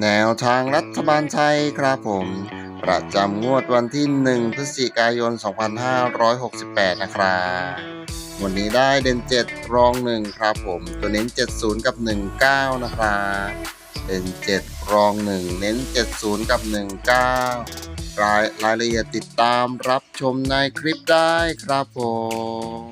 แนวทางรัฐบาลไทยครับผม ประจำงวดวันที่ 1 พฤศจิกายน 2568 นะครับ วันนี้ได้เด่น 7 รอง 1 ครับผม ตัวเน้น 70 กับ 19 นะครับเด่น 7 รอง 1 เน้น 70 กับ 19 รายรายละเอียดติดตามรับชมในคลิปได้ครับผม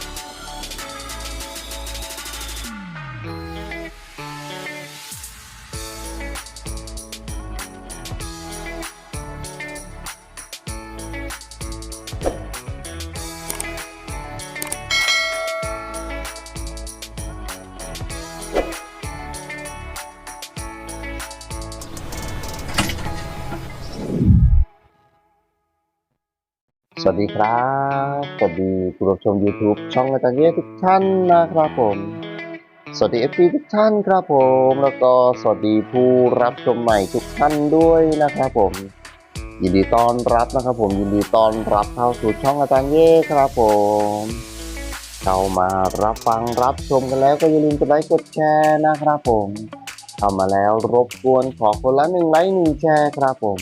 สวัสดีครับ สวัสดีคุณผู้ชม YouTube ช่องอาจารย์เยทุกท่านนะครับผม สวัสดี FC ทุกท่านครับผม แล้วก็สวัสดีผู้รับชมใหม่ทุกท่านด้วยนะครับผม ยินดีต้อนรับนะครับผม ยินดีต้อนรับเข้าสู่ช่องอาจารย์เยครับผม เข้ามารับฟังรับชมกันแล้วก็อย่าลืมกดไลค์กดแชร์นะครับผมเข้ามาแล้วรบกวนขอคนละหนึ่งไลค์หนึ่งแชร์ครับผม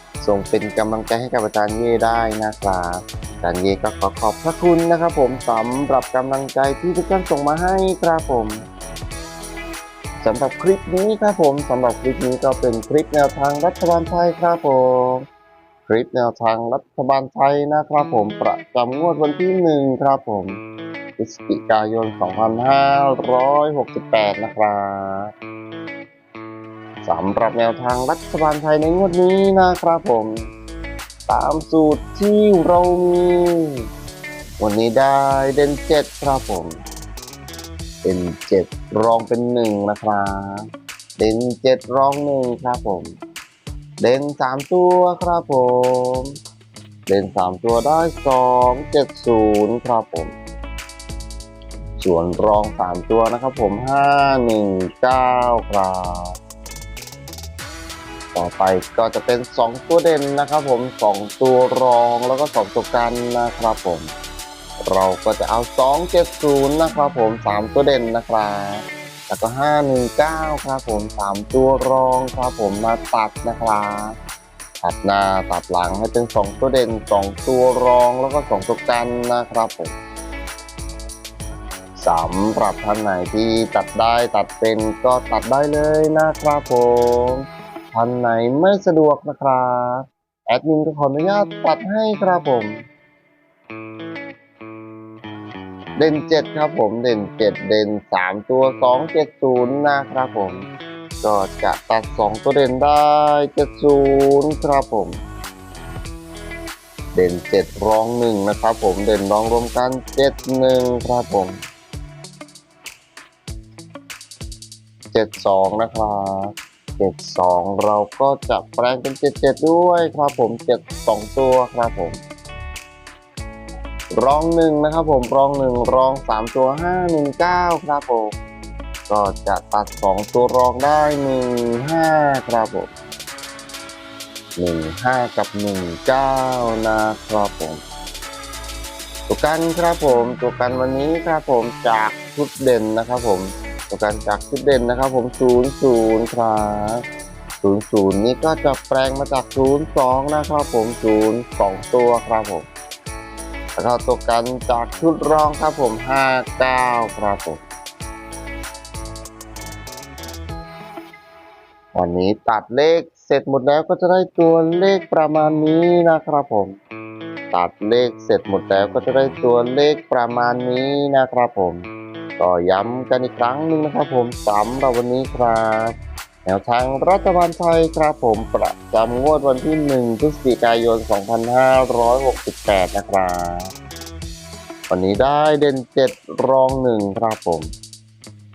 ส่งเป็นกำลังใจให้กับอาจารย์เย่ได้นะครับอาจารย์เย่ก็ขอขอบพระคุณนะครับผมสำหรับกำลังใจที่ทุกท่านส่งมาให้ครับผมสำหรับคลิปนี้ครับผมสำหรับคลิปนี้ก็เป็นคลิปแนวทางรัฐบาลไทยครับผมคลิปแนวทางรัฐบาลไทยนะครับผมประจำงวดวันที่หนึ่งครับผมพฤศจิกายน 2568 นะครับ สำหรับแนวทางรัฐบาลไทยในงวดนี้นะครับผม ตามสูตรที่เรามี วันนี้ได้เด่นเจ็ดครับผม เป็นเจ็ดรองเป็นหนึ่งนะครับเด่นเจ็ดรองหนึ่งครับผม เด่นสามตัวครับผม เด่นสามตัวได้สองเจ็ดศูนย์ครับผม ส่วนรองสามตัวนะครับผมห้าหนึ่งเก้าครับ ต่อไปก็จะเป็น 2 ตัวเด่นนะครับผม 2 ตัวรองแล้วก็ 2 ตัวกันนะครับผม เราก็จะเอา 270 นะครับผม 3 ตัวเด่นนะครับแล้วก็ 519 ครับผม 3 ตัวรองครับผมมาตัดนะครับตัดหน้าตัดหลังให้เป็น 2 ตัวเด่น 2 ตัวรองแล้วก็ 2 ตัวกันนะครับผมสำหรับท่านไหนที่ตัดได้ตัดเป็นก็ตัดได้เลยนะครับผม ท่านไหนไม่สะดวกนะครับ แอดมินก็ขออนุญาตตัดให้ครับผม เด่นเจ็ดครับผมเด่นเจ็ดเด่นสามตัวสองเจ็ดศูนย์นะครับผม ก็จะตัดสองตัวเด่นได้เจ็ดศูนย์ครับผม เด่นเจ็ดรองหนึ่งนะครับผมเด่นรองรวมกันเจ็ดหนึ่งครับผมเจ็ดสองนะครับ เจ็ดสองเราก็จะแปลงเป็นเจ็ดเจ็ดด้วยครับผมเจ็ดสองตัวครับผม รองหนึ่งนะครับผมรองหนึ่งรองสามตัวห้าหนึ่งเก้าครับผม ก็จะตัดสองตัวรองได้หนึ่งห้าครับผมหนึ่งห้ากับหนึ่งเก้านะครับผม ตัวกันครับผมตัวกันวันนี้ครับผมจากชุดเด่นนะครับผม ตัวการจากชุดเด่นนะครับ ผม00ครับ00นี้ก็จะแปลงมาจาก02นนะครับผม02ตัวครับผมแล้วก็ตัวกันจากชุดรองครับผม59ครับผมวันนี้ตัดเลขเสร็จหมดแล้วก็จะได้ตัวเลขประมาณนี้นะครับผม ตัดเลขเสร็จหมดแล้วก็จะได้ตัวเลขประมาณนี้นะครับผม ก็ย้ำกันอีกครั้งหนึ่งนะครับผมสำหรับวันนี้ครับ แนวทางรัฐบาลไทยครับผมประจำงวดวันที่ 1พฤศจิกายน 2568 นะครับ วันนี้ได้เด่น 7 รอง 1 ครับผม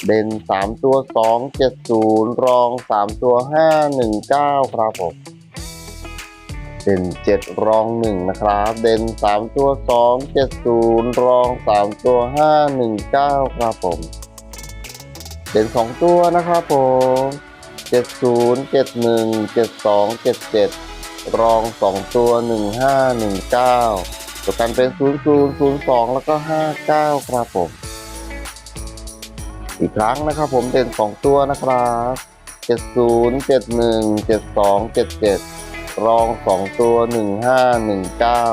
เด่น 3 ตัว 2 7 0 รอง 3 ตัว 5 1 9 ครับผม เด่น7รอง1นะครับ เด่น3ตัว2 7 0รอง3ตัว5 1 9ครับผม เด่น2ตัวนะครับผมเจ็ดศูนย์เจ็ดหนึ่งเจ็ดสองเจ็ดเจ็ดรองสองตัวหนึ่งห้าหนึ่งเก้าตัวกันเป็นศูนย์ศูนย์ศูนย์สองแล้วก็ห้าเก้าครับผม อีกครั้งนะครับผมเด่นสองตัวนะครับเจ็ดศูนย์เจ็ดหนึ่งเจ็ดสองเจ็ดเจ็ด รองสองตัวหนึ่งห้าหนึ่งเก้า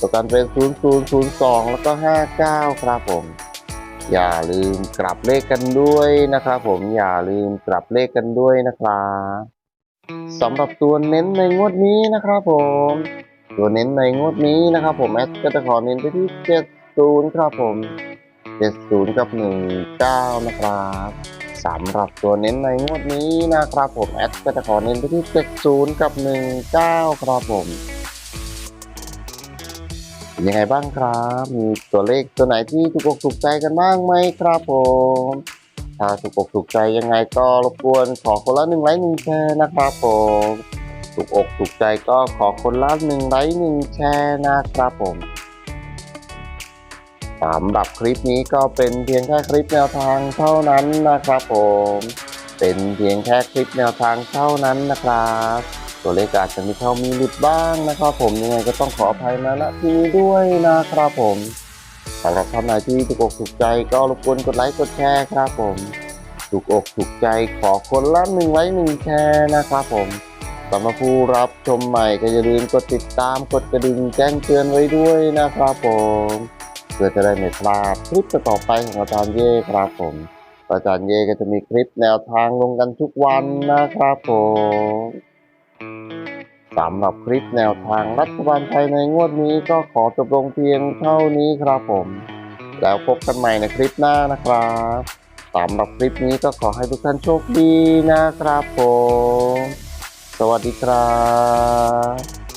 ตัวกันเป็นศูนย์ศูนย์ศูนย์สองแล้วก็ห้าเก้าครับผม อย่าลืมกลับเลขกันด้วยนะครับผมอย่าลืมกลับเลขกันด้วยนะครับสำหรับตัวเน้นในงวดนี้นะครับผม ตัวเน้นในงวดนี้นะครับผมแอดก็จะขอเน้นไปที่ 70 ครับผม 70 กับ 19 นะครับ สำหรับตัวเน้นในงวดนี้นะครับผมแอดก็จะขอเน้นไปที่ 70 กับ 19 ครับผมยังไงบ้างครับ มีตัวเลขตัวไหนที่ถูกอกถูกใจกันบ้างไหมครับผม ถ้าถูกอกถูกใจยังไงก็รบกวนขอคนละหนึ่งไลค์หนึ่งแชร์นะครับผมถูกอกถูกใจก็ขอคนละหนึ่งไลค์หนึ่งแชร์นะครับผม สำหรับคลิปนี้ก็เป็นเพียงแค่คลิปแนวทางเท่านั้นนะครับผม เป็นเพียงแค่คลิปแนวทางเท่านั้นนะครับ ตัวเลขอาจจะมีเข้ามีหลุดบ้างนะครับ ผมยังไงก็ต้องขออภัยมาณที่นี้ด้วยนะครับผมสำหรับท่านไหนที่ถูกอกถูกใจก็รบกวนกดไลค์กดแชร์ครับผมถูกอกถูกใจขอคนละหนึ่งไลค์หนึ่งแชร์นะครับผมสำหรับผู้รับชมใหม่ก็อย่าลืมกดติดตามกดกระดิ่งแจ้งเตือนไว้ด้วยนะครับผม พื่อจะได้ไม่พลาดคลิปต่อไปของอาจารย์เย่ครับผม อาจารย์เย่ก็จะมีคลิปแนวทางลงกันทุกวันนะครับผมสำหรับคลิปแนวทางรัฐบาลไทยในงวดนี้ก็ขอจบลงเพียงเท่านี้ครับผม แล้วพบกันใหม่ในคลิปหน้านะครับสำหรับคลิปนี้ก็ขอให้ทุกท่านโชคดีนะครับผม สวัสดีครับ